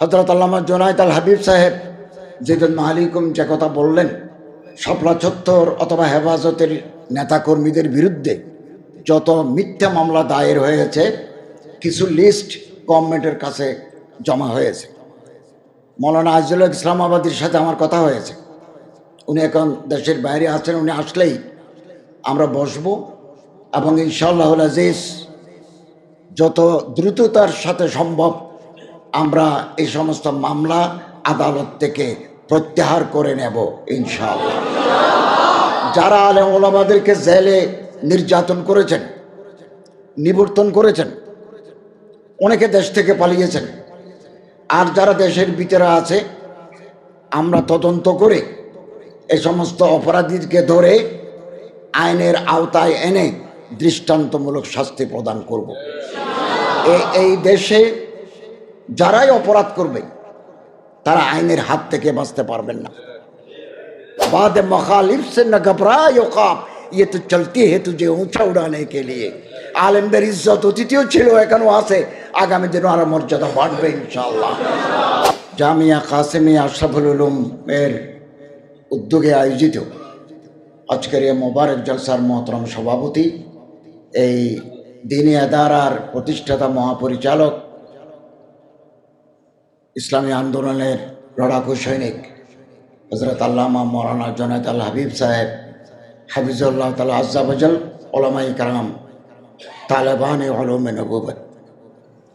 হজরত আল্লামা জোনায়দ আল হাবিব সাহেব যেদিন মাহালিকুম যে কথা বললেন, শাপলা চত্বর অথবা হেফাজতের নেতাকর্মীদের বিরুদ্ধে যত মিথ্যা মামলা দায়ের হয়েছে, কিছু লিস্ট গভর্নমেন্টের কাছে জমা হয়েছে। মৌলানা আজিজুল হক ইসলামাবাদীর সাথে আমার কথা হয়েছে। উনি এখন দেশের বাইরে আছেন, উনি আসলেই আমরা বসবো এবং ইনশাল্লাহ আজিজ যত দ্রুততার সাথে সম্ভব আমরা এই সমস্ত মামলা আদালত থেকে প্রত্যাহার করে নেব, ইনশাআল্লাহ। যারা আলেম জেলে নির্যাতন করেছেন, নিবর্তন করেছেন, অনেকে দেশ থেকে পালিয়েছেন, আর যারা দেশের ভিতরে আছে, আমরা তদন্ত করে এই সমস্ত অপরাধীকে ধরে আইনের আওতায় এনে দৃষ্টান্তমূলক শাস্তি প্রদান করব। এ- এই দেশে যারাই অপরাধ করবে, তারা আইনের হাত থেকে বাঁচতে পারবেন না। বাদ মখালিফ সে না ঘবরা ইকাব ইয়ে তো চলতি হে তুঝে উঁচা উড়ানে কে লিয়ে। আলেমদের ইজ্জত অতিথিও ছিল এখানেও আছে। আগামী দিনও আরও মর্যাদা বাড়বে ইনশাল্লাহ জামিয়া কাসেমিয়া আশরাফুল উলুম এর উদ্যোগে আয়োজিত আজকের এ মোবারক জলসার মহতরম সভাপতি, এই দিনী আদারার প্রতিষ্ঠাতা মহাপরিচালক ইসলামী আন্দোলনের লড়াকু সৈনিক হজরত আল্লামা মৌলানা জনায়দ আল হাবিব সাহেব, হাফিজুল্লাহ তালা আজাবজল ওলামাই কালাম তালেবান নবুবত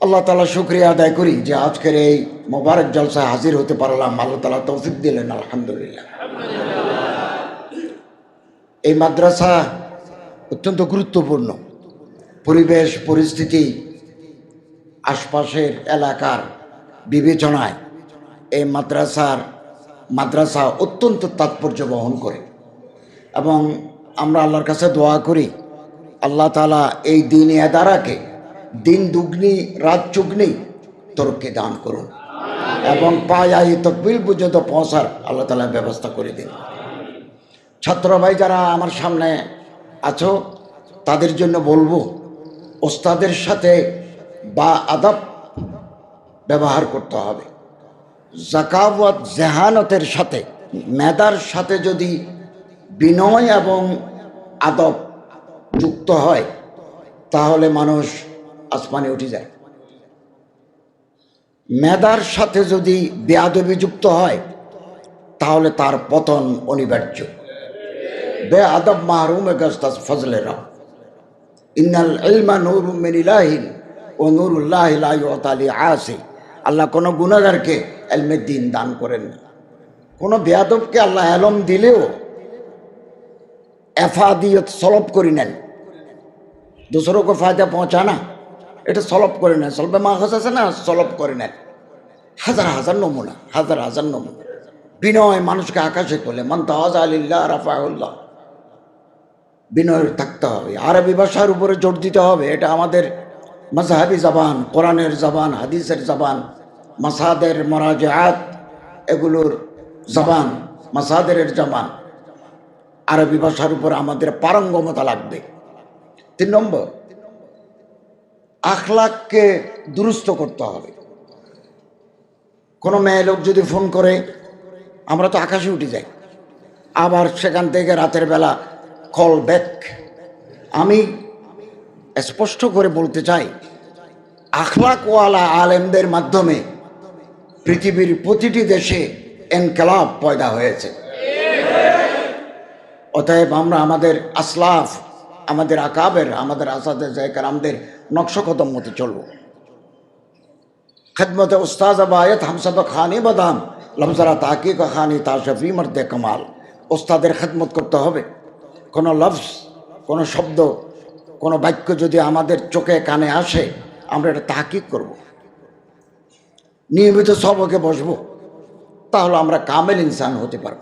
আল্লাহ তালা শুক্রিয়া আদায় করি যে আজকের এই মোবারক জলসায় হাজির হতে পারলাম। আল্লাহ তালা তৌফিক দিলেন, আলহামদুলিল্লাহ। এই মাদ্রাসা অত্যন্ত গুরুত্বপূর্ণ। পরিবেশ, পরিস্থিতি, আশপাশের এলাকার বিবেচনায় এই মাদ্রাসার মাদ্রাসা অত্যন্ত তাৎপর্য বহন করে। এবং আমরা আল্লাহর কাছে দোয়া করি, আল্লাহ তালা এই দিন এদারাকে দিন দুগ্নি, রাত চুগ্নি তরককে দান করুন। এবং পায়া এই তকবিল পর্যন্ত পৌঁছার আল্লাহ তালা ব্যবস্থা করে দিন। ছাত্র ভাই যারা আমার সামনে আছো, তাদের জন্য বলব, ওস্তাদের সাথে বা আদাব ব্যবহার করতে হবে। জাকাওয়াত জেহানতের সাথে মেদার সাথে যদি বিনয় এবং আদব যুক্ত হয়, তাহলে মানুষ আসমানে উঠে যায়। মেদার সাথে যদি বেয়াদবি যুক্ত হয়, তাহলে তার পতন অনিবার্য। বে আদব মাহরুম গস্তাস ফজলে রাম ইন্নাল ইলমা নূর মিন ইলাহিন ও নূরুল্লাহ আসি আল্লাহ কোনো গুণাগারকে এলমের দিন দান করেন না। কোনো বেয়াদবকে আল্লাহ এলম দিলেও এফা দিয়ে সলভ করে নেন। দোসরকে ফায়দা পৌঁছা না। এটা সলভ করে নেন। সলভে মাহস আছে না, সলভ করে নেন। হাজার হাজার নমুনা, হাজার হাজার নমুনা। বিনয় মানুষকে আকাশে কোলে মন তাজ আলিল্লাহ রাফাউল্লাহ বিনয় থাকতে হবে। আরবি ভাষার উপরে জোর দিতে হবে। এটা আমাদের মজাহাবি জবান, কোরআনের জবান, হাদিসের জবান, মাসাদের মরাজাত এগুলোর জবান, মাসাদের জবান। আরবি ভাষার উপর আমাদের পারঙ্গমতা লাগবে। তিন নম্বর, আখলাককে দুরুস্ত করতে হবে। কোনো মেয়ে লোক যদি ফোন করে, আমরা তো আকাশে উঠে যাই। আবার সেখান থেকে রাতের বেলা কল ব্যাক আমি স্পষ্ট করে বলতে চাই, আখলাকওয়ালা আলেমদের মাধ্যমে পৃথিবীর প্রতিটি দেশে এনকালাব পয়দা হয়েছে। অতএব আমরা আমাদের আসলাফ, আমাদের আকাবের, আমাদের আসাদের জায়গার আমাদের নকশকদম মতে চলব। খেদমতে উস্তাজ আবায়ত হামসাদ খানি বাদাম, লফজারা তাকিক খানি তাশফি মর্দে কামাল। ওস্তাদের খেদমত করতে হবে। কোনো লফজ, কোনো শব্দ কোনো বাক্য যদি আমাদের চোখে কানে আসে, আমরা এটা তাহকিক করব। নিয়মিত সবকে বসবো, তাহলে আমরা কামেল ইনসান হতে পারব।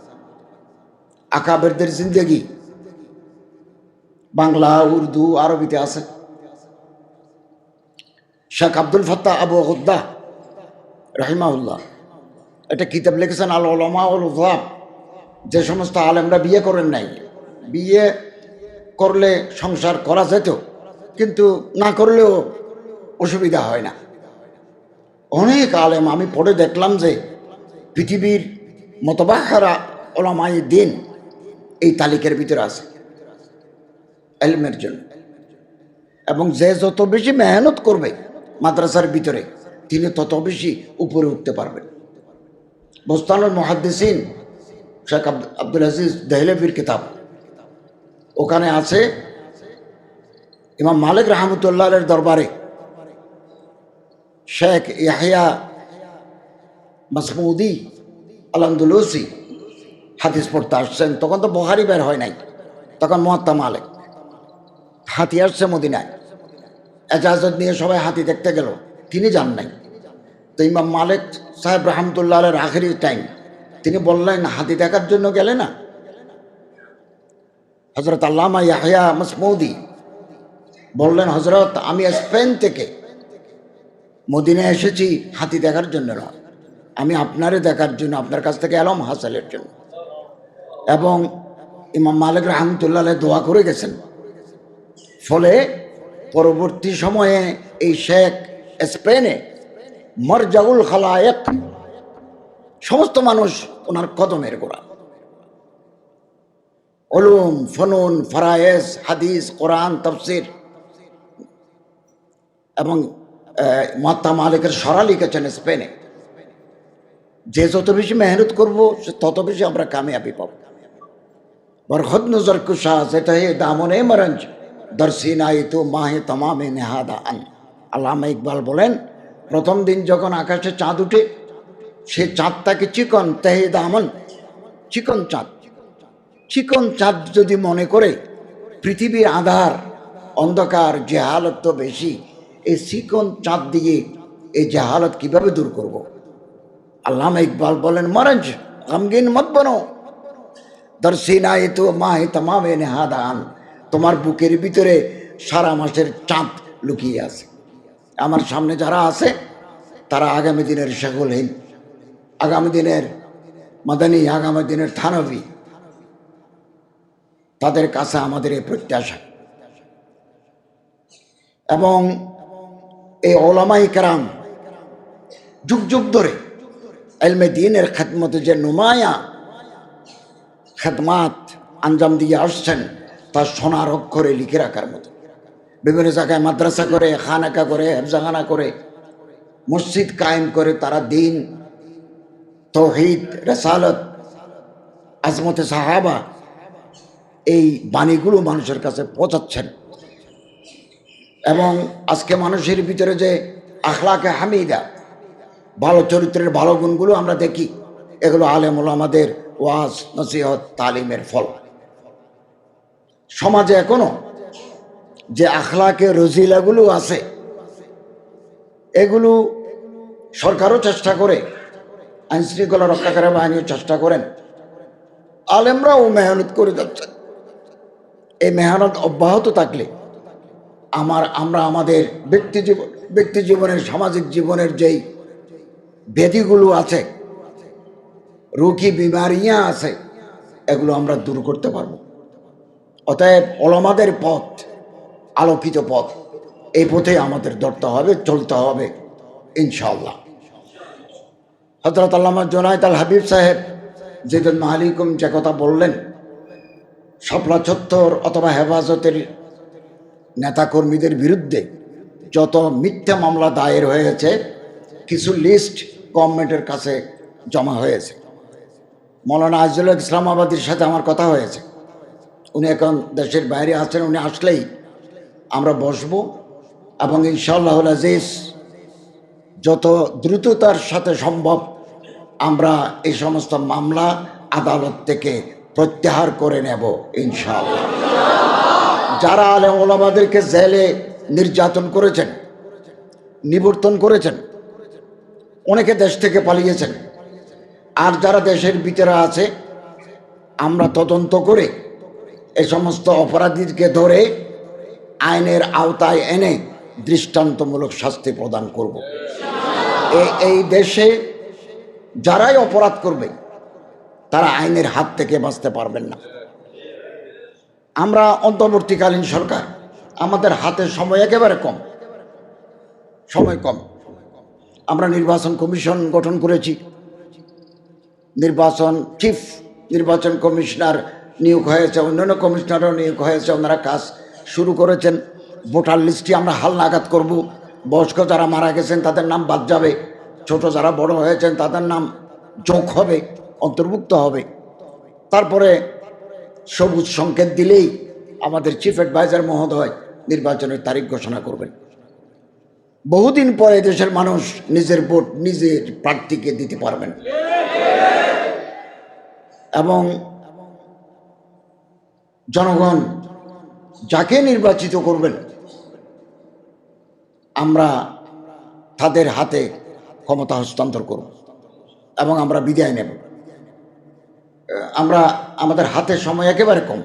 আকাবেরদের জিন্দগি। বাংলা, উর্দু, আরবিতে আছে। শেখ আব্দুল ফত্তা আবু হুদ্দা রহিমাউল্লাহ এটা কিতাব লিখেছেন আল ওলামা যে সমস্ত আলেমরা বিয়ে করেন নাই, বিয়ে করলে সংসার করা যেত, কিন্তু না করলেও অসুবিধা হয় না। অনেক আলেম আমি পড়ে দেখলাম যে পৃথিবীর মতবাহারা ওলামাই দিন এই তালিকার ভিতরে আছে, এলমের জন্য। এবং যে যত বেশি মেহনত করবে মাদ্রাসার ভিতরে, তিনি তত বেশি উপরে উঠতে পারবেন বোস্তানুল মহাদ্দিসিন শেখ আব্দ- আব্দুল আজিজ দেহলেভির কিতাব। ওখানে আছে ইমাম মালিক রহমতুল্লাহের দরবারে শেখ ইয়াহিয়া মাসমুদি আলহামদুলুসি হাদিস পড়তে আসছেন। তখন তো বহারি বের হয় নাই। তখন মহাত্মা মালিক হাতি আসছে মদিনায়। এজাজত নিয়ে সবাই হাতি দেখতে গেল। তিনি যান নাই। তো ইমাম মালিক সাহেব রহমতুল্লাহ আলের আখেরি টাইম তিনি বললেন, হাতি দেখার জন্য গেলে না? হজরত আল্লামা ইয়াহিয়া মাসমুদি বললেন হজরত আমি স্পেন থেকে মদিনায় এসেছি, হাতি দেখার জন্য নয়। আমি আপনারে দেখার জন্য, আপনার কাছ থেকে এলম হাসালের জন্য। এবং ইমাম মালিক রহমতুল্লাহ দোয়া করে গেছেন। ফলে পরবর্তী সময়ে এই শেখ স্পেনে মরজাউল খালায়েক, সমস্ত মানুষ ওনার কদমের গোড়া ওলুম ফনুন, ফরায়েস, হাদিস, কোরআন, তফসির এবং মাতা মালিকের সরা লিখেছেন স্পেনে। যে যত বেশি মেহনত করব, সে তত বেশি আমরা কামিয়াবি পাব। বরখদ নজর কুশা, যেটা হে দামনে মরঞ্জ দর্শিনাই তো মাহে তমামে নেহাদা আন। আল্লামা ইকবাল বলেন, প্রথম দিন যখন আকাশে চাঁদ উঠে, সে চাঁদটাকে চিকন, তেহে দামন, চিকন চাঁদ। চিকন চাঁদ যদি মনে করে, পৃথিবীর আধার, অন্ধকার জেহালত তো বেশি। এই চিকন চাঁদ দিয়ে এই জেহালত কীভাবে দূর করব। আল্লামা ইকবাল বলেন মরঞ্জ গমগিন মত বনো। দর্শিনায় তো মাহে তমামে নেহাদান। তোমার বুকের ভিতরে সারা মাসের চাঁদ লুকিয়ে আছে। আমার সামনে যারা আছে, তারা আগামী দিনের শেখুলহীন আগামী দিনের মাদানী, আগামী দিনের থানবী তাদের কাছে আমাদের এই প্রত্যাশা। এবং এই ওলামাই কারাম যুগ যুগ ধরে এলমে দিনের খেদমতে যে নুমায়া খেদমাত আঞ্জাম দিয়ে আসছেন, তা সোনার অক্ষরে লিখে রাখার মতো। বিভিন্ন জায়গায় মাদ্রাসা করে, খানাকা করে, হেফজাখানা করে, মসজিদ কায়েম করে তারা দিন, তৌহিদ, রেসালত, আজমতে সাহাবা এই বাণীগুলো মানুষের কাছে পৌঁছাচ্ছেন। এবং আজকে মানুষের ভিতরে যে আখলাকে হামিদা, ভালো চরিত্রের ভালো গুণগুলো আমরা দেখি, এগুলো আলেম আলেমুল আমাদের ওয়াজ, নসিহত, তালিমের ফল। সমাজে এখনও যে আখলাকে রজিলাগুলো আছে, এগুলো সরকারও চেষ্টা করে, আইনশৃঙ্খলা রক্ষাকারী বাহিনীও চেষ্টা করেন। আলেমরাও মেহনত করে যাচ্ছেন। এই মেহনত অব্যাহত থাকলে আমার, আমরা আমাদের ব্যক্তি জীবন ব্যক্তি জীবনের, সামাজিক জীবনের যেই ব্যাধিগুলো আছে রুখি বিমারিয়া আছে, এগুলো আমরা দূর করতে পারব। অতএব অলমাদের পথ, আলোকিত পথ, এই পথে আমাদের ধরতে হবে, চলতে হবে ইনশাল্লাহ হজরত আল্লামা জোনায়ত আল হাবিব সাহেব, যেদিন মাহালিকুম যে কথা বললেন শাপলা চত্বর অথবা হেফাজতের নেতাকর্মীদের বিরুদ্ধে যত মিথ্যা মামলা দায়ের হয়েছে, কিছু লিস্ট গভর্নমেন্টের কাছে জমা হয়েছে। মৌলানা আজিজুল ইসলামাবাদীর সাথে আমার কথা হয়েছে। উনি এখন দেশের বাইরে আছেন, উনি আসলেই আমরা বসবো এবং ইনশাল্লাহ আজিজ যত দ্রুততার সাথে সম্ভব আমরা এই সমস্ত মামলা আদালত থেকে প্রত্যাহার করে নেব, ইনশাআল্লাহ। যারা আলেম ওলামাদেরকে জেলে নির্যাতন করেছেন, নিবর্তন করেছেন, অনেকে দেশ থেকে পালিয়েছেন, আর যারা দেশের ভিতরে আছে, আমরা তদন্ত করে এই সমস্ত অপরাধীকে ধরে আইনের আওতায় এনে দৃষ্টান্তমূলক শাস্তি প্রদান করব। এ- এই দেশে যারাই অপরাধ করবে তারা আইনের হাত থেকে বাঁচতে পারবেন না। আমরা অন্তর্বর্তীকালীন সরকার, আমাদের হাতে সময় একেবারে কম। সময় কম। আমরা নির্বাচন কমিশন গঠন করেছি। নির্বাচন চিফ, নির্বাচন কমিশনার নিয়োগ হয়েছে, অন্যান্য কমিশনারও নিয়োগ হয়েছে, ওনারা কাজ শুরু করেছেন। ভোটার লিস্টটি আমরা হাল নাগাদ করব। বয়স্ক যারা মারা গেছেন, তাদের নাম বাদ যাবে। ছোট যারা বড় হয়েছেন, তাদের নাম যোগ হবে। অন্তর্ভুক্ত হবে। তারপরে সবুজ সংকেত দিলেই আমাদের চিফ অ্যাডভাইজার মহোদয় নির্বাচনের তারিখ ঘোষণা করবেন। বহুদিন পরে দেশের মানুষ নিজের ভোট নিজের প্রার্থীকে দিতে পারবেন। এবং জনগণ যাকে নির্বাচিত করবেন, আমরা তাদের হাতে ক্ষমতা হস্তান্তর করব এবং আমরা বিদায় নেব। আমরা আমাদের হাতে সময় একেবারে কম।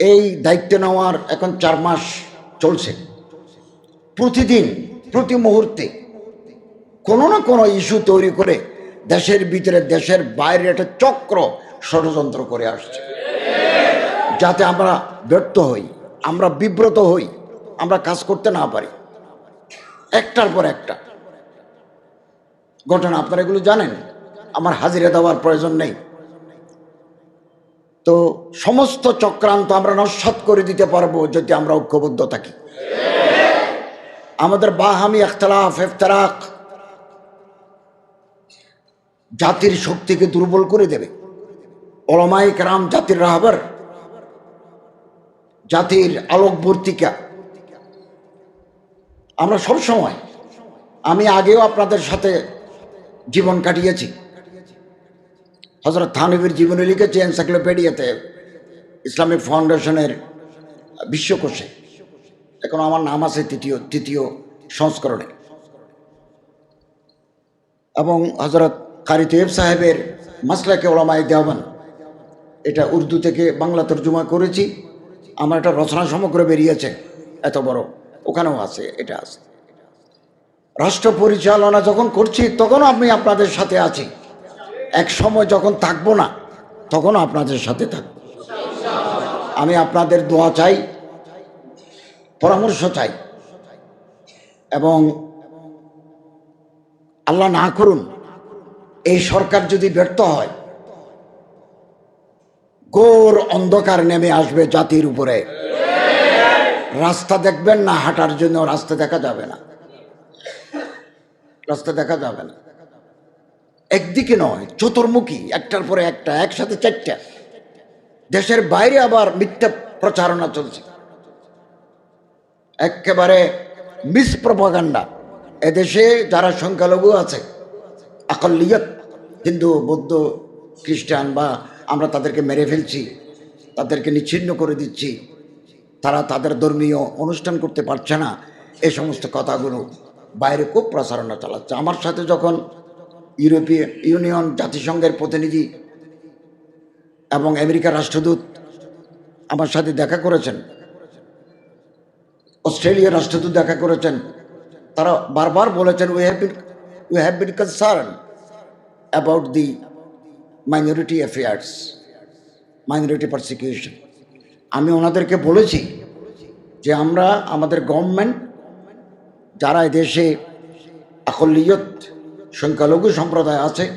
এই দায়িত্ব নেওয়ার এখন চার মাস চলছে। প্রতিদিন, প্রতি মুহূর্তে কোনো না কোনো ইস্যু তৈরি করে দেশের ভিতরে, দেশের বাইরে একটা চক্র ষড়যন্ত্র করে আসছে। যাতে আমরা ব্যর্থ হই, আমরা বিব্রত হই, আমরা কাজ করতে না পারি। একটার পর একটা। ঘটনা আপনারা এগুলো জানেন? আমার হাজিরা দেওয়ার প্রয়োজন নেই। তো সমস্ত চক্রান্ত আমরা নস্বাত করে দিতে পারব যদি আমরা ঐক্যবদ্ধ থাকি। আমাদের বাহামি এখতলাফ এফতারাক জাতির শক্তিকে দুর্বল করে দেবে। অলমায়িক রাম জাতির রাহবার, জাতির আলোকবর্তিকা। আমরা সব সময় আমি আগেও আপনাদের সাথে জীবন কাটিয়েছি। হজরত থানবীর জীবনে লিখেছে, এনসাইক্লোপিডিয়াতে, ইসলামিক ফাউন্ডেশনের বিশ্বকোষে। এখন আমার নাম আছে তৃতীয় তৃতীয় সংস্করণে। এবং হজরত কারি তৈব সাহেবের মাসলাকে ওলামাই দেওয়ান, এটা উর্দু থেকে বাংলা তর্জমা করেছি। আমার একটা রচনা সমগ্র বেরিয়েছে, এত বড়। ওখানেও আছে, এটা আছে। রাষ্ট্র পরিচালনা যখন করছি, তখনও আমি আপনাদের সাথে আছি। এক সময় যখন থাকব না তখন আপনাদের সাথে থাকব। আমি আপনাদের দোয়া চাই, পরামর্শ চাই, এবং আল্লাহ না করুন, এই সরকার যদি ব্যর্থ হয়, ঘোর অন্ধকার নেমে আসবে জাতির উপরে। রাস্তা দেখবেন না, হাঁটার জন্য রাস্তা দেখা যাবে না। রাস্তা দেখা যাবে না। একদিকে নয়, চতুর্মুখী, একটার পরে একটা, একসাথে চারটা। দেশের বাইরে আবার মিথ্যা প্রচারণা চলছে। একেবারে মিস মিসপ্রপাগান্ডা। এদেশে যারা সংখ্যালঘু আছে, আকল্লিয়ত, হিন্দু, বৌদ্ধ, খ্রিস্টান বা আমরা তাদেরকে মেরে ফেলছি, তাদেরকে নিচ্ছিন্ন করে দিচ্ছি, তারা তাদের ধর্মীয় অনুষ্ঠান করতে পারছে না এই সমস্ত কথাগুলো বাইরে খুব প্রচারণা চালাচ্ছে। আমার সাথে যখন ইউরোপীয় ইউনিয়ন জাতিসংঘের প্রতিনিধি এবং আমেরিকার রাষ্ট্রদূত আমার সাথে দেখা করেছেন। অস্ট্রেলিয়ার রাষ্ট্রদূত দেখা করেছেন। তারা বারবার বলেছেন we have been we have been concern about the minority affairs minority persecution আমি ওনাদেরকে বলেছি যে আমরা আমাদের গভর্নমেন্ট যারা দেশে আকলিয়ত সংখ্যালঘু সম্প্রদায় আছে,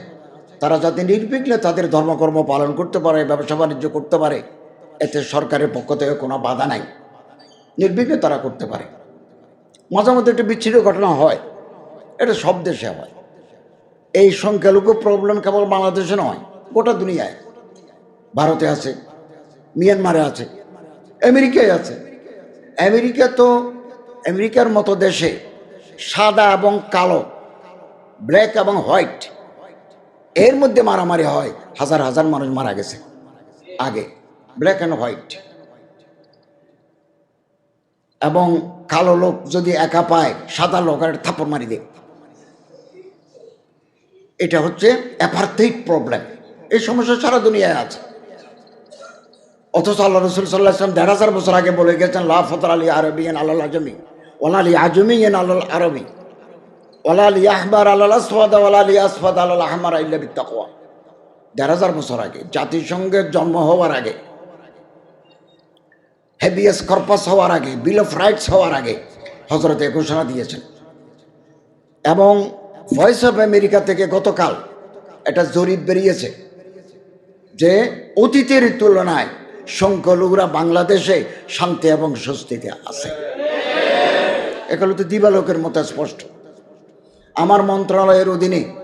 তারা যাতে নির্বিঘ্নে তাদের ধর্মকর্ম পালন করতে পারে, ব্যবসা বাণিজ্য করতে পারে, এতে সরকারের পক্ষ থেকে কোনো বাধা নাই। নির্বিঘ্নে তারা করতে পারে। মাঝে মধ্যে একটা বিচ্ছিন্ন ঘটনা হয়, এটা সব দেশে হয়। এই সংখ্যালঘু প্রবলেম কেবল বাংলাদেশে নয়, গোটা দুনিয়ায়। ভারতে আছে, মিয়ানমারে আছে, আমেরিকায় আছে। আমেরিকা তো, আমেরিকার মতো দেশে সাদা এবং কালো ব্ল্যাক এবং হোয়াইট এর মধ্যে মারামারি হয়, হাজার হাজার মানুষ মারা গেছে। আগে ব্ল্যাক অ্যান্ড হোয়াইট এবং কালো লোক যদি একা পায়, সাদা লোক আর থাপ্পড় মারি দেয়। এটা হচ্ছে অ্যাপার্থিক প্রবলেম এই সমস্যা সারা দুনিয়ায় আছে। অথচ আল্লাহ রসুল সাল্লাহ ইসলাম দেড় হাজার বছর আগে বলে গেছেন, লা ফতর আলী আরবি এন আল্লাহ আজমি ওলা আলী আজমি এন আল্লাহ আরবি। ওলা আলী আহবার আল্লাহ আসফাদ ওলা আলী আসফাদ আল্লাহ আহমার দেড় হাজার বছর আগে, জাতিসংঘের জন্ম হওয়ার আগে হেভিয়াস কর্পাস হওয়ার আগে, বিল অফ রাইটস হওয়ার আগে হজরতে ঘোষণা দিয়েছেন। এবং ভয়েস অফ আমেরিকা থেকে গতকাল একটা জরিপ বেরিয়েছে যে অতীতের তুলনায় সংখ্যালঘুরা বাংলাদেশে শান্তি এবং স্বস্তিতে আছে। এগুলো তো দিবালোকের মতো স্পষ্ট। আমার মন্ত্রণালয়ের অধীনে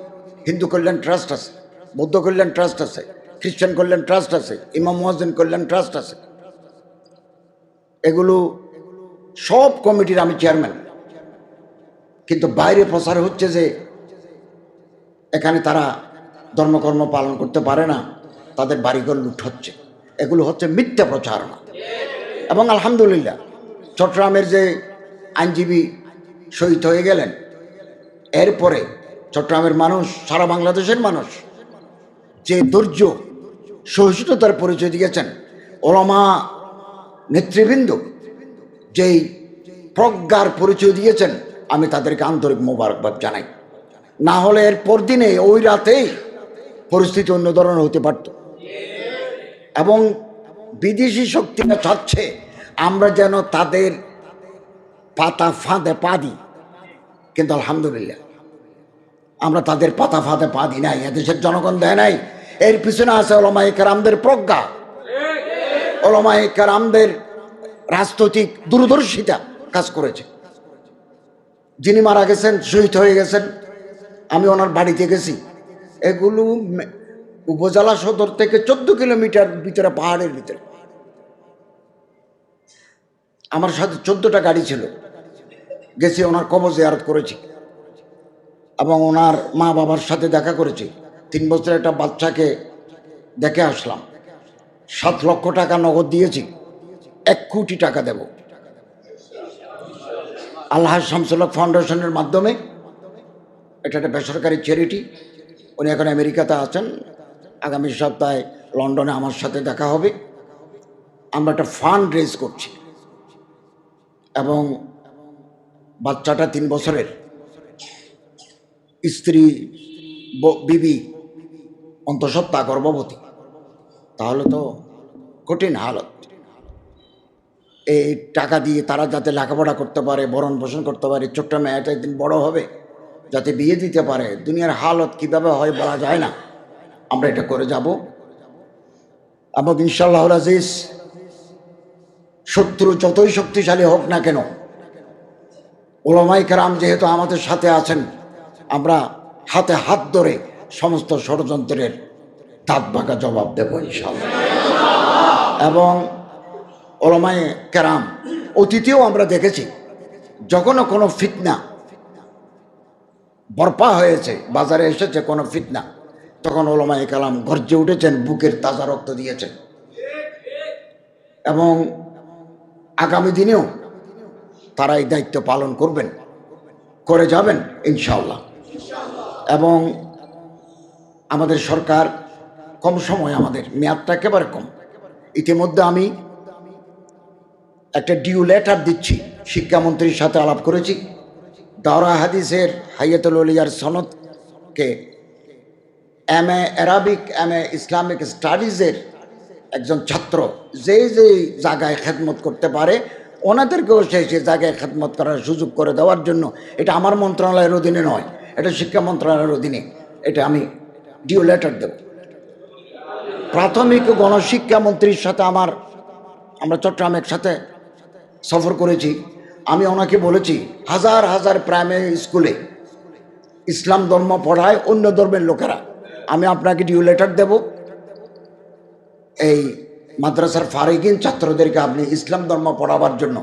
হিন্দু কল্যাণ ট্রাস্ট আছে, বৌদ্ধ কল্যাণ ট্রাস্ট আছে, খ্রিস্টান কল্যাণ ট্রাস্ট আছে, ইমাম মহাজন কল্যাণ ট্রাস্ট আছে। এগুলো সব কমিটির আমি চেয়ারম্যান। কিন্তু বাইরে প্রচার হচ্ছে যে এখানে তারা ধর্মকর্ম পালন করতে পারে না, তাদের বাড়িঘর লুট হচ্ছে। এগুলো হচ্ছে মিথ্যা প্রচারণা। এবং আলহামদুলিল্লাহ, চট্টগ্রামের যে আইনজীবী শহীদ হয়ে গেলেন এরপরে চট্টগ্রামের মানুষ, সারা বাংলাদেশের মানুষ যে ধৈর্য, সহিষ্ণুতার পরিচয় দিয়েছেন, ওলামা নেতৃবৃন্দ যেই প্রজ্ঞার পরিচয় দিয়েছেন, আমি তাদেরকে আন্তরিক মোবারকবাদ জানাই। না হলে এর পরদিনে, ওই রাতেই পরিস্থিতি অন্য ধরনের হতে পারত। এবং বিদেশি শক্তিরা চাচ্ছে আমরা যেন তাদের পাতা ফাঁদে পা দিই। কিন্তু আলহামদুলিল্লাহ আমরা তাদের পাতা ফাঁদে পা দিই নাই, এদেশের জনগণ দেয় নাই। এর পিছনে আছে ওলামাই কারামদের প্রজ্ঞা। ওলামাই কারামদের রাজনৈতিক দূরদর্শিতা কাজ করেছে। যিনি মারা গেছেন, শহীদ হয়ে গেছেন, আমি ওনার বাড়িতে গেছি। এগুলো উপজেলা সদর থেকে চোদ্দ কিলোমিটার ভিতরে, পাহাড়ের ভিতরে। আমার সাথে চোদ্দটা গাড়ি ছিল। গেছি, ওনার কবর জিয়ারত করেছি। এবং ওনার মা বাবার সাথে দেখা করেছি। তিন বছরের একটা বাচ্চাকে দেখে আসলাম। সাত লক্ষ টাকা নগদ দিয়েছি। এক কোটি টাকা দেব। আল্লাহ শামসুল্লাহ ফাউন্ডেশনের মাধ্যমে এটা একটা বেসরকারি চ্যারিটি উনি এখন আমেরিকাতে আছেন। আগামী সপ্তাহে লন্ডনে আমার সাথে দেখা হবে। আমরা একটা ফান্ড রেজ করছি। এবং বাচ্চাটা তিন বছরের। স্ত্রী বিবি অন্তঃসত্ত্বা গর্ভবতী, তাহলে তো কঠিন হালত। এই টাকা দিয়ে তারা যাতে লেখাপড়া করতে পারে, ভরণ পোষণ করতে পারে, ছোট্ট মেয়ে মেয়েটা একদিন বড় হবে, যাতে বিয়ে দিতে পারে, দুনিয়ার হালত কীভাবে হয় বলা যায় না। আমরা এটা করে যাব। এবং ইনশাল্লাহ আজিজ শত্রু যতই শক্তিশালী হোক না কেন ওলামাই কারাম যেহেতু আমাদের সাথে আছেন আমরা হাতে হাত ধরে সমস্ত ষড়যন্ত্রের দাঁত ভাঙা জবাব দেব ইনশাল্লাহ এবং ওলামাই কেরাম, অতীতেও আমরা দেখেছি, যখনও কোনো ফিতনা বরপা হয়েছে, বাজারে এসেছে কোনো ফিতনা, তখন ওলামাই কালাম গর্জে উঠেছেন, বুকের তাজা রক্ত দিয়েছেন। এবং আগামী দিনেও তারা এই দায়িত্ব পালন করবেন, করে যাবেন ইনশাল্লাহ এবং আমাদের সরকার কম সময় আমাদের মেয়াদটা একেবারে কম। ইতিমধ্যে আমি একটা ডিউ লেটার দিচ্ছি, শিক্ষামন্ত্রীর সাথে আলাপ করেছি। দাওরা হাদিসের হাইয়াতুল উলিয়ার সনদকে M A Arabic M A Islamic স্টাডিজের একজন ছাত্র যে যে জায়গায় খেদমত করতে পারে, ওনাদেরকেও সেই সেই জায়গায় খেদমত করার সুযোগ করে দেওয়ার জন্য। এটা আমার মন্ত্রণালয়ের অধীনে নয়। এটা শিক্ষা মন্ত্রণালয়ের অধীনে। এটা আমি ডিও লেটার দেব। প্রাথমিক গণশিক্ষা মন্ত্রীর সাথে আমার, আমরা চট্টগ্রামের একসাথে সফর করেছি। আমি ওনাকে বলেছি, হাজার হাজার প্রাইমারি স্কুলে ইসলাম ধর্ম পড়ায় অন্য ধর্মের লোকেরা। আমি আপনাকে ডিউ লেটার দেব। এই মাদ্রাসার ফারিকিন ছাত্রদেরকে আপনি ইসলাম ধর্ম পড়াবার জন্য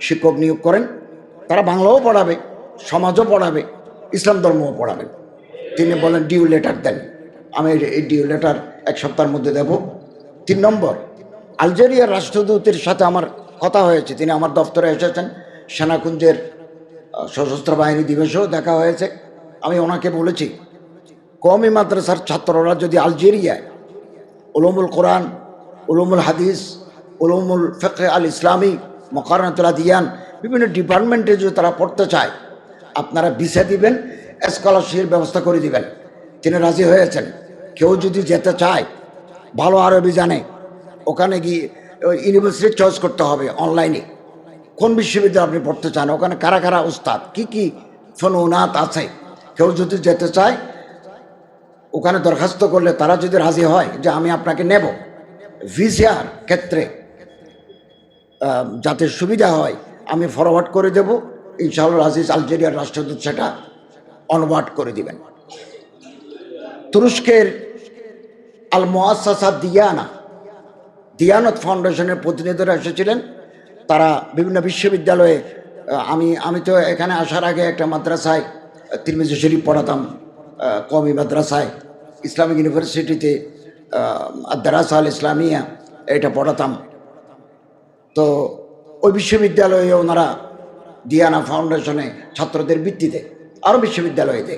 শিক্ষক নিয়োগ করেন। তারা বাংলাও পড়াবে, সমাজও পড়াবে। ইসলাম ধর্মও পড়াবেন। তিনি বলেন ডিউ লেটার দেন। আমি এই ডিউ লেটার এক সপ্তাহের মধ্যে দেব। তিন নম্বর, আলজেরিয়ার রাষ্ট্রদূতের সাথে আমার কথা হয়েছে। তিনি আমার দপ্তরে এসেছেন। সেনাকুঞ্জের সশস্ত্র বাহিনী দিবসেও দেখা হয়েছে। আমি ওনাকে বলেছি কমই মাদ্রাসার ছাত্ররা যদি আলজেরিয়ায় উলমুল কোরআন, উলুমুল হাদিস, উলমুল ফেকে আল ইসলামী মকারনাতুল দিয়ান বিভিন্ন ডিপার্টমেন্টে যদি তারা পড়তে চায় আপনারা ভিসা দিবেন স্কলারশিপের ব্যবস্থা করে দিবেন। তিনি রাজি হয়েছেন। কেউ যদি যেতে চায়, ভালো আরবি জানে, ওখানে গিয়ে ইউনিভার্সিটি চয়েস করতে হবে অনলাইনে কোন বিশ্ববিদ্যালয়ে আপনি পড়তে চান? ওখানে কারা কারা উস্তাদ? কি কি ফনুনাত আছে? কেউ যদি যেতে চায়, ওখানে দরখাস্ত করলে তারা যদি রাজি হয় যে আমি আপনাকে নেব। ভিসার ক্ষেত্রে যাতে সুবিধা হয়, আমি ফরওয়ার্ড করে দেব। ইনশাআল্লাহ আজিজ আলজেরিয়ার রাষ্ট্রদূত সেটা অনওয়ার্ড করে দিবেন। তুরস্কের আল মোয়াসা দিয়ানা, দিয়ানত ফাউন্ডেশনের প্রতিনিধিরা এসেছিলেন। তারা বিভিন্ন বিশ্ববিদ্যালয়ে আমি আমি তো এখানে আসার আগে একটা মাদ্রাসায়, তিরমিজি শরীফ পড়াতাম কওমি মাদ্রাসায়, ইসলামিক ইউনিভার্সিটিতে আদারাসা আল ইসলামিয়া, এটা পড়াতাম। তো ওই বিশ্ববিদ্যালয়ে ওনারা দিয়ানা ফাউন্ডেশনে ছাত্রদের ভিত্তিতে আরও বিশ্ববিদ্যালয়েতে।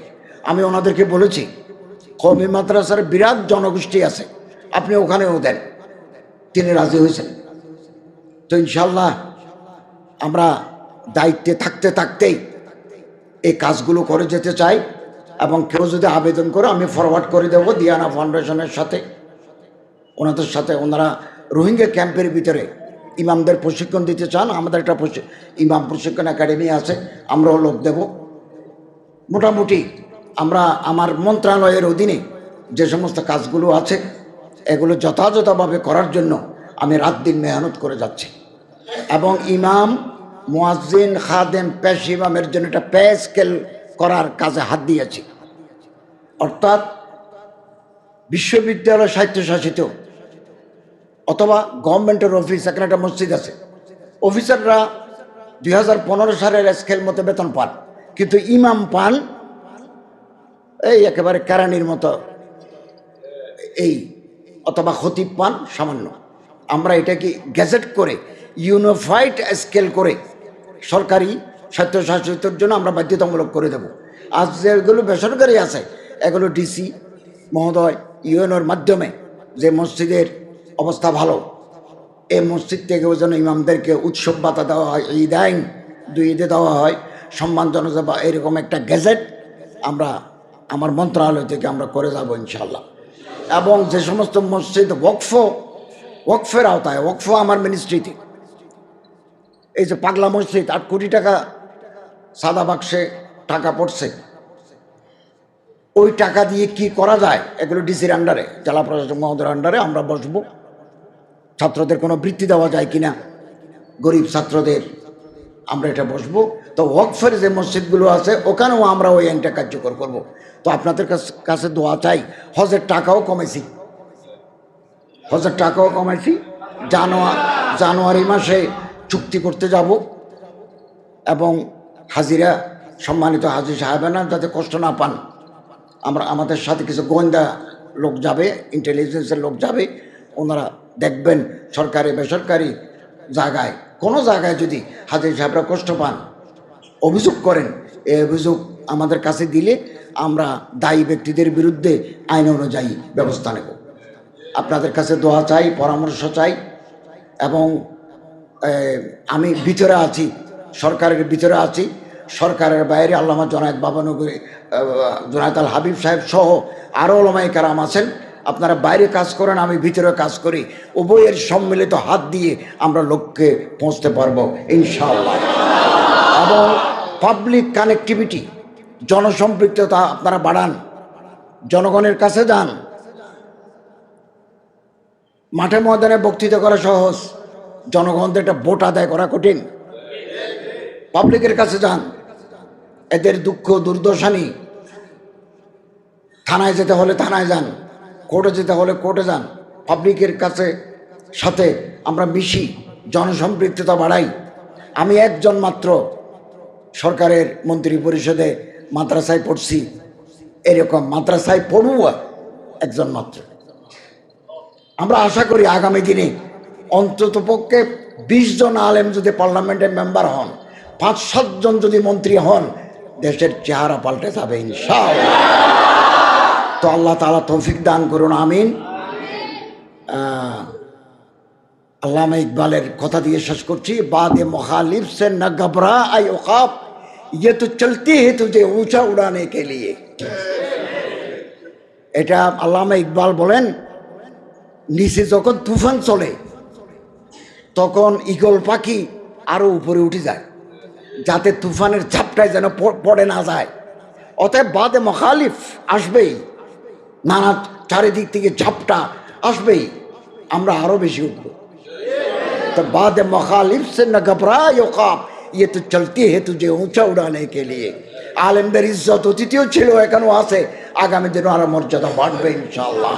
আমি ওনাদেরকে বলেছি কমি মাদ্রাসার বিরাট জনগোষ্ঠী আছে, আপনি ওখানেও দেন। তিনি রাজি হয়েছেন। তো ইনশাল্লাহ আমরা দায়িত্বে থাকতে থাকতেই এই কাজগুলো করে যেতে চাই এবং কেউ যদি আবেদন করে আমি ফরওয়ার্ড করে দেবো দিয়ানা ফাউন্ডেশনের সাথে। ওনাদের সাথে, ওনারা রোহিঙ্গা ক্যাম্পের ভিতরে ইমামদের প্রশিক্ষণ দিতে চান, আমাদের একটা ইমাম প্রশিক্ষণ একাডেমি আছে, আমরাও লোক দেব। মোটামুটি আমরা আমার মন্ত্রণালয়ের অধীনে যে সমস্ত কাজগুলো আছে, এগুলো যথাযথভাবে করার জন্য আমি রাত দিন মেহনত করে যাচ্ছি। এবং ইমাম, মুয়াজ্জিন, খাদেম, পেশ ইমামের জন্য একটা পে স্কেল করার কাজে হাত দিয়েছি। অর্থাৎ বিশ্ববিদ্যালয় স্বায়ত্তশাসিত অথবা গভর্নমেন্টের অফিস এখানে একটা মসজিদ আছে। অফিসাররা দুই হাজার পনেরো সালের স্কেল মতো বেতন পান। কিন্তু ইমাম পান এই একেবারে কেরানির মতো, এই, অথবা খতিব পান সামান্য। আমরা এটাকে গ্যাজেট করে ইউনিফাইড স্কেল করে সরকারি স্বায়ত্তশাসিতর জন্য আমরা বাধ্যতামূলক করে দেব। আজ যেগুলো বেসরকারি আছে, এগুলো ডিসি মহোদয় ইউএনওর মাধ্যমে যে মসজিদের অবস্থা ভালো। এই মসজিদ থেকে ওই জন্য ইমামদেরকে উৎসব বাতা দেওয়া হয়, ঈদ আইন, দুই ঈদে দেওয়া হয়। সম্মানজনক বা এরকম একটা গ্যাজেট আমরা, আমার মন্ত্রণালয় থেকে আমরা করে যাব ইনশাল্লাহ এবং যে সমস্ত মসজিদ, ওয়াকফ, ওয়াকফের আওতায়, ওয়াকফ আমার মিনিস্ট্রিতে এই যে পাগলা মসজিদ, আট কোটি টাকা সাদা বাক্সে টাকা পড়ছে। ওই টাকা দিয়ে কি করা যায়, এগুলো ডিসির আন্ডারে জেলা প্রশাসক মহোদয়ের আন্ডারে আমরা বসবো। ছাত্রদের কোনো বৃত্তি দেওয়া যায় কিনা? গরিব ছাত্রদের। আমরা এটা বসবো। তো ওয়াকফের যে মসজিদগুলো আছে, ওখানেও আমরা ওই আইনটা কার্যকর করব। তো আপনাদের কাছ- কাছে দোয়া চাই, হজের টাকাও কমেছি। হজের টাকাও কমেছি। জানুয়ারি জানুয়ারি মাসে চুক্তি করতে যাব এবং হাজিরা, সম্মানিত হাজির সাহেবেনা যাতে কষ্ট না পান। আমরা, আমাদের সাথে কিছু গোয়েন্দা লোক যাবে ইন্টেলিজেন্সের লোক যাবে ওনারা দেখবেন সরকারি, বেসরকারি জায়গায়, কোনো জায়গায় যদি হাজির সাহেবরা কষ্ট পান, অভিযোগ করেন, এই অভিযোগ আমাদের কাছে দিলে আমরা দায়ী ব্যক্তিদের বিরুদ্ধে আইন অনুযায়ী ব্যবস্থা নেব। আপনাদের কাছে দোয়া চাই, পরামর্শ চাই এবং আমি ভিতরে আছি, সরকারের ভিতরে আছি। সরকারের বাইরে আল্লামা জনায়ত বাবানগরী জনায়ত আল হাবিব সাহেব সহ আরও ওলমাই কারাম আছেন। আপনারা বাইরে কাজ করেন, আমি ভিতরে কাজ করি। উভয়ের সম্মিলিত হাত দিয়ে আমরা লক্ষ্যে পৌঁছতে পারব, ইনশাআল্লাহ। এবং পাবলিক কানেক্টিভিটি জনসম্পৃক্ততা আপনারা বাড়ান, জনগণের কাছে যান। মাঠে ময়দানে বক্তৃতা করা সহজ, জনগণদের একটা ভোট আদায় করা কঠিন। পাবলিকের কাছে যান, এদের দুঃখ দুর্দশানি থানায় যেতে হলে থানায় যান। কোর্টে যেতে হলে কোর্টে যান। পাবলিকের কাছে, সাথে আমরা মিশি, জনসম্পৃক্ততা বাড়াই। আমি একজন মাত্র সরকারের মন্ত্রী পরিষদে মাদ্রাসায় পড়ছি। এরকম মাদ্রাসায় পড়ুয়া একজন মাত্র। আমরা আশা করি আগামী দিনে অন্তত পক্ষে বিশ জন আলেম যদি পার্লামেন্টের মেম্বার হন, পাঁচ সাতজন যদি মন্ত্রী হন, দেশের চেহারা পাল্টে যাবে ইনশাআল্লাহ। তো আল্লাহ তালা তৌফিক দান করুন আমিন আহ, আল্লামা ইকবালের কথা দিয়ে শেষ করছি বাদে মুখালিফ সে ন ঘবরা আই ওকাব ये तो चलती है तुझे ऊंचा उड़ाने के लिए এটা আল্লামা ইকবাল বলেন নিচে যখন তুফান চলে তখন ইগল পাখি আরো উপরে উঠে যায় যাতে তুফানের ঝাপটায় যেন প- পড়ে না যায় অতএব বাদে মখালিফ আসবেই নানা চারিদিক থেকে ঝাপটা আসবেই, আমরা আরও বেশি উঠব। তো বাদ মখালিফ সে না ঘবরা ইয়োকাপ ইয়ে তো চলতি হে তুঝে উঁচা উড়ানে কে লিয়ে। আলেমদের ইজ্জত অতিথিও ছিল এখনও আছে, আগামী দিনও আরও মর্যাদা বাড়বে ইনশাআল্লাহ।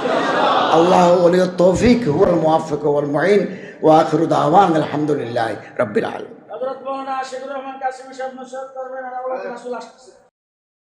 আল্লাহ ওলিও তৌফিক, হুয়াল মুআফিক ওয়াল মুঈন, ওয়া আখিরু দাওয়ান, আলহামদুলিল্লাহ রাব্বিল আলামিন। হযরত মাওলানা আশিকুর রহমান কাসিমি সাহেব নসরত করবেন আর আসলে আসছে